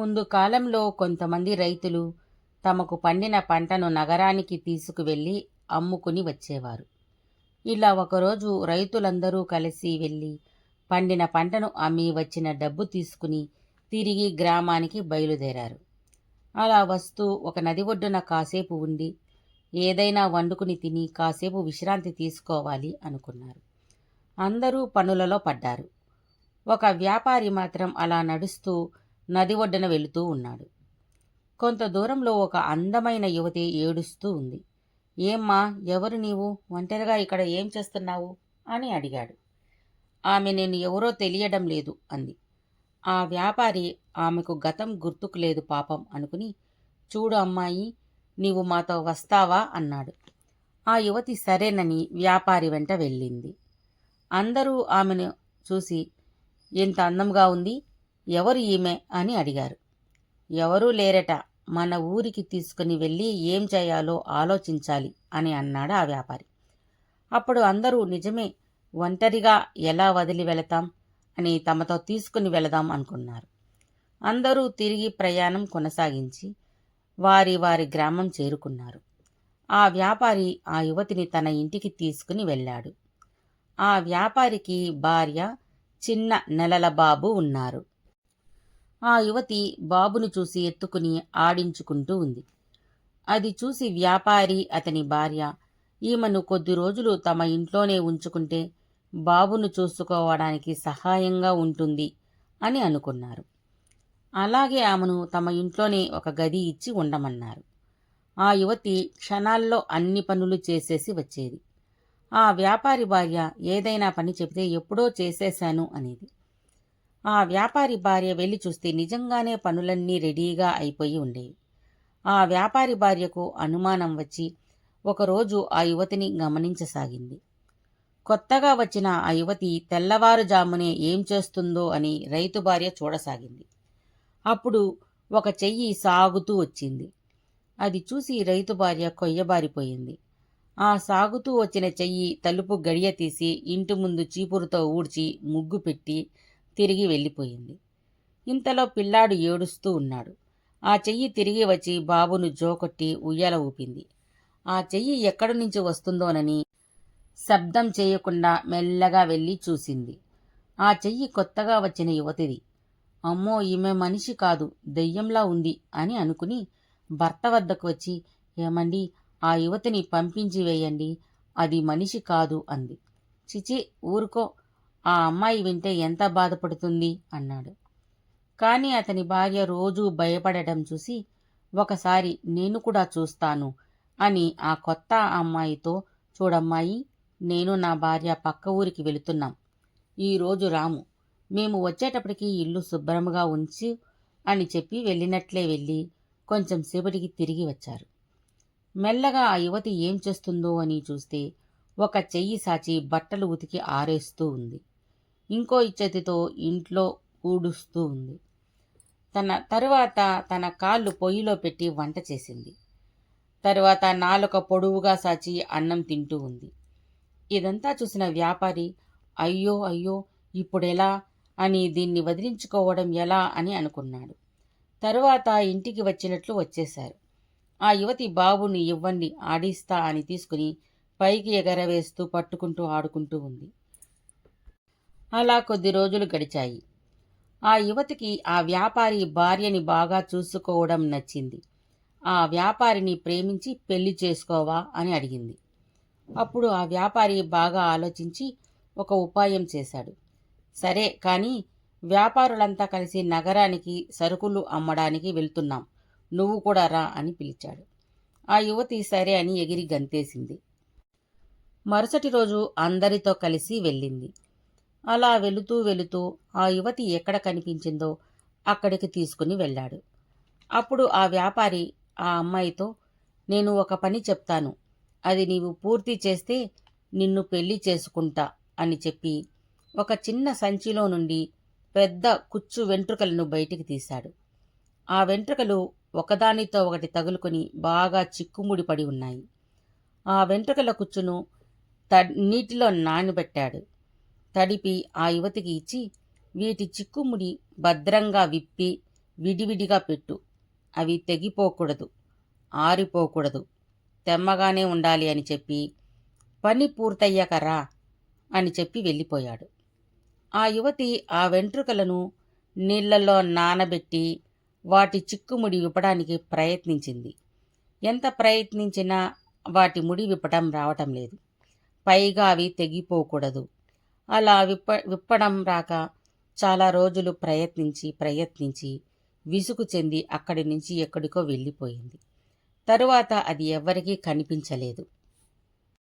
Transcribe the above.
ముందు కాలంలో కొంతమంది రైతులు తమకు పండిన పంటను నగరానికి తీసుకువెళ్ళి అమ్ముకుని వచ్చేవారు. ఇలా ఒకరోజు రైతులందరూ కలిసి వెళ్ళి పండిన పంటను అమ్మి వచ్చిన డబ్బు తీసుకుని తిరిగి గ్రామానికి బయలుదేరారు. అలా వస్తూ ఒక నది ఒడ్డున కాసేపు ఉండి ఏదైనా వండుకుని తిని కాసేపు విశ్రాంతి తీసుకోవాలి అనుకున్నారు. అందరూ పనులలో పడ్డారు. ఒక వ్యాపారి మాత్రం అలా నడుస్తూ నది ఒడ్డున వెళుతూ ఉన్నాడు. కొంత దూరంలో ఒక అందమైన యువతి ఏడుస్తూ ఉంది. ఏమ్మా ఎవరు నీవు? ఒంటరిగా ఇక్కడ ఏం చేస్తున్నావు? అని అడిగాడు. ఆమె నేను ఎవరో తెలియడం లేదు అంది. ఆ వ్యాపారి ఆమెకు గతం గుర్తుకు లేదు పాపం అనుకుని చూడు అమ్మాయి నీవు మాతో వస్తావా? అన్నాడు. ఆ యువతి సరేనని వ్యాపారి వెంట వెళ్ళింది. అందరూ ఆమెను చూసి ఎంత అందంగా ఉంది ఎవరు ఈమె అని అడిగారు. ఎవరూ లేరట మన ఊరికి తీసుకుని వెళ్ళి ఏం చేయాలో ఆలోచించాలి అని అన్నాడు ఆ వ్యాపారి. అప్పుడు అందరూ నిజమే ఒంటరిగా ఎలా వదిలి వెళతాం అని తమతో తీసుకుని వెళదాం అనుకున్నారు. అందరూ తిరిగి ప్రయాణం కొనసాగించి వారి వారి గ్రామం చేరుకున్నారు. ఆ వ్యాపారి ఆ యువతిని తన ఇంటికి తీసుకుని వెళ్ళాడు. ఆ వ్యాపారికి భార్య చిన్న నెలల బాబు ఉన్నారు. ఆ యువతి బాబును చూసి ఎత్తుకుని ఆడించుకుంటూ ఉంది. అది చూసి వ్యాపారి అతని భార్య ఈమెను కొద్ది రోజులు తమ ఇంట్లోనే ఉంచుకుంటే బాబును చూసుకోవడానికి సహాయంగా ఉంటుంది అని అనుకున్నారు. అలాగే ఆమెను తమ ఇంట్లోనే ఒక గది ఇచ్చి ఉండమన్నారు. ఆ యువతి క్షణాల్లో అన్ని పనులు చేసేసి వచ్చేది. ఆ వ్యాపారి భార్య ఏదైనా పని చెబితే ఎప్పుడో చేసేశాను అనేది. ఆ వ్యాపారి భార్య వెళ్ళి చూస్తే నిజంగానే పనులన్నీ రెడీగా అయిపోయి ఉండేవి. ఆ వ్యాపారి భార్యకు అనుమానం వచ్చి ఒకరోజు ఆ యువతిని గమనించసాగింది. కొత్తగా వచ్చిన ఆ యువతి తెల్లవారుజామునే ఏం చేస్తుందో అని రైతు భార్య చూడసాగింది. అప్పుడు ఒక చెయ్యి సాగుతూ వచ్చింది. అది చూసి రైతు భార్య కొయ్యబారిపోయింది. ఆ సాగుతూ వచ్చిన చెయ్యి తలుపు గడియ తీసి ఇంటి ముందు చీపురుతో ఊడ్చి ముగ్గు పెట్టి తిరిగి వెళ్ళిపోయింది. ఇంతలో పిల్లాడు ఏడుస్తూ ఉన్నాడు. ఆ చెయ్యి తిరిగి వచ్చి బాబును జోకొట్టి ఉయ్యాల ఊపింది. ఆ చెయ్యి ఎక్కడి నుంచి వస్తుందోనని శబ్దం చేయకుండా మెల్లగా వెళ్ళి చూసింది. ఆ చెయ్యి కొత్తగా వచ్చిన యువతిది. అమ్మో ఈమె మనిషి కాదు దెయ్యంలా ఉంది అని అనుకుని భర్త వద్దకు వచ్చి ఏమండి ఆ యువతిని పంపించి వేయండి అది మనిషి కాదు అంది. చిచి ఊరుకో ఆ అమ్మాయి వింటే ఎంత బాధపడుతుంది అన్నాడు. కానీ అతని భార్య రోజూ భయపడటం చూసి ఒకసారి నేను కూడా చూస్తాను అని ఆ కొత్త అమ్మాయితో చూడమ్మాయి నేను నా భార్య పక్క ఊరికి వెళుతున్నాం. ఈరోజు రాము. మేము వచ్చేటప్పటికి ఇల్లు శుభ్రంగా ఉంచి అని చెప్పి వెళ్ళినట్లే వెళ్ళి కొంచెం సేపటికి తిరిగి వచ్చారు. మెల్లగా ఆ యువతి ఏం చేస్తుందో అని చూస్తే ఒక చెయ్యి సాచి బట్టలు ఉతికి ఆరేస్తూ ఉంది. ఇంకో చేతితో ఇంట్లో ఊడుస్తూ ఉంది. తన తరువాత తన కాళ్ళు పొయ్యిలో పెట్టి వంట చేసింది. తరువాత నాలుక పొడవుగా సాచి అన్నం తింటూ ఉంది. ఇదంతా చూసిన వ్యాపారి అయ్యో అయ్యో ఇప్పుడెలా అని దీన్ని వదిలించుకోవడం ఎలా అని అనుకున్నాడు. తరువాత ఇంటికి వచ్చినట్లు వచ్చేశారు. ఆ యువతి బాబుని ఇవ్వండి ఆడిస్తా అని తీసుకుని పైకి ఎగరవేస్తూ పట్టుకుంటూ ఆడుకుంటూ ఉంది. అలా కొద్ది రోజులు గడిచాయి. ఆ యువతికి ఆ వ్యాపారి భార్యని బాగా చూసుకోవడం నచ్చింది. ఆ వ్యాపారిని ప్రేమించి పెళ్ళి చేసుకోవా అని అడిగింది. అప్పుడు ఆ వ్యాపారి బాగా ఆలోచించి ఒక ఉపాయం చేశాడు. సరే కానీ వ్యాపారులంతా కలిసి నగరానికి సరుకులు అమ్మడానికి వెళ్తున్నాం. నువ్వు కూడా రా అని పిలిచాడు. ఆ యువతి సరే అని ఎగిరి గంతేసింది. మరుసటి రోజు అందరితో కలిసి వెళ్ళింది. అలా వెళుతూ వెళుతూ ఆ యువతి ఎక్కడ కనిపించిందో అక్కడికి తీసుకుని వెళ్ళాడు. అప్పుడు ఆ వ్యాపారి ఆ అమ్మాయితో నేను ఒక పని చెప్తాను. అది నీవు పూర్తి చేస్తే నిన్ను పెళ్ళి చేసుకుంటా అని చెప్పి ఒక చిన్న సంచిలో నుండి పెద్ద కుచ్చు వెంట్రుకలను బయటికి తీశాడు. ఆ వెంట్రుకలు ఒకదానితో ఒకటి తగులుకొని బాగా చిక్కుముడి పడి ఉన్నాయి. ఆ వెంట్రుకల కుచ్చును త నీటిలో నానబెట్టాడు. తడిపి ఆ యువతికి ఇచ్చి వీటి చిక్కుముడి భద్రంగా విప్పి విడివిడిగా పెట్టు. అవి తెగిపోకూడదు ఆరిపోకూడదు. తెమ్మగానే ఉండాలి అని చెప్పి పని పూర్తయ్యాక రా అని చెప్పి వెళ్ళిపోయాడు. ఆ యువతి ఆ వెంట్రుకలను నీళ్ళలో నానబెట్టి వాటి చిక్కుముడి విప్పడానికి ప్రయత్నించింది. ఎంత ప్రయత్నించినా వాటి ముడి విప్పడం రావటం లేదు. పైగా అవి తెగిపోకూడదు. అలా విప్ప విప్పడం రాక చాలా రోజులు ప్రయత్నించి ప్రయత్నించి విసుగు చెంది అక్కడి నుంచి ఎక్కడికో వెళ్ళిపోయింది. తరువాత అది ఎవ్వరికీ కనిపించలేదు.